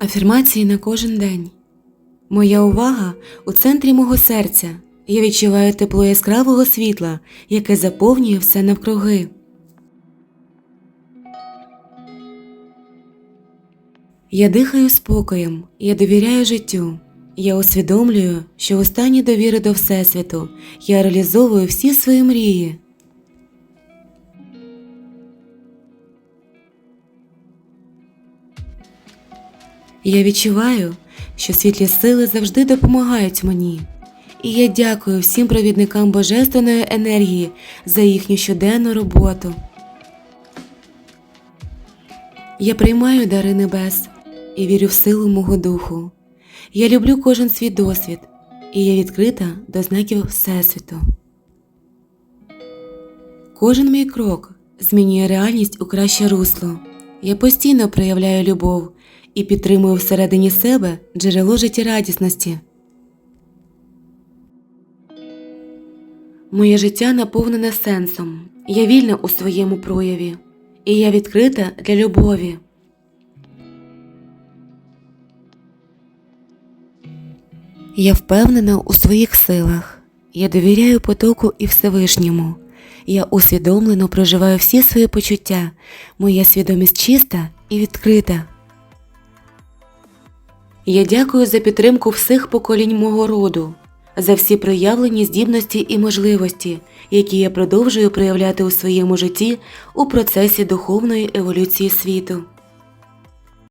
Афірмації на кожен день. Моя увага у центрі мого серця. Я відчуваю тепло яскравого світла, яке заповнює все навкруги. Я дихаю спокоєм, я довіряю життю. Я усвідомлюю, що у стані довіри до Всесвіту я реалізовую всі свої мрії. Я відчуваю, що світлі сили завжди допомагають мені. І я дякую всім провідникам Божественної енергії за їхню щоденну роботу. Я приймаю дари небес і вірю в силу мого духу. Я люблю кожен свій досвід, і я відкрита до знаків Всесвіту. Кожен мій крок змінює реальність у краще русло. Я постійно проявляю любов і підтримую всередині себе джерело життєрадісності. Моє життя наповнене сенсом. Я вільна у своєму прояві, і я відкрита для любові. Я впевнена у своїх силах. Я довіряю потоку і Всевишньому. Я усвідомлено проживаю всі свої почуття. Моя свідомість чиста і відкрита. Я дякую за підтримку всіх поколінь мого роду, за всі проявлені здібності і можливості, які я продовжую проявляти у своєму житті у процесі духовної еволюції світу.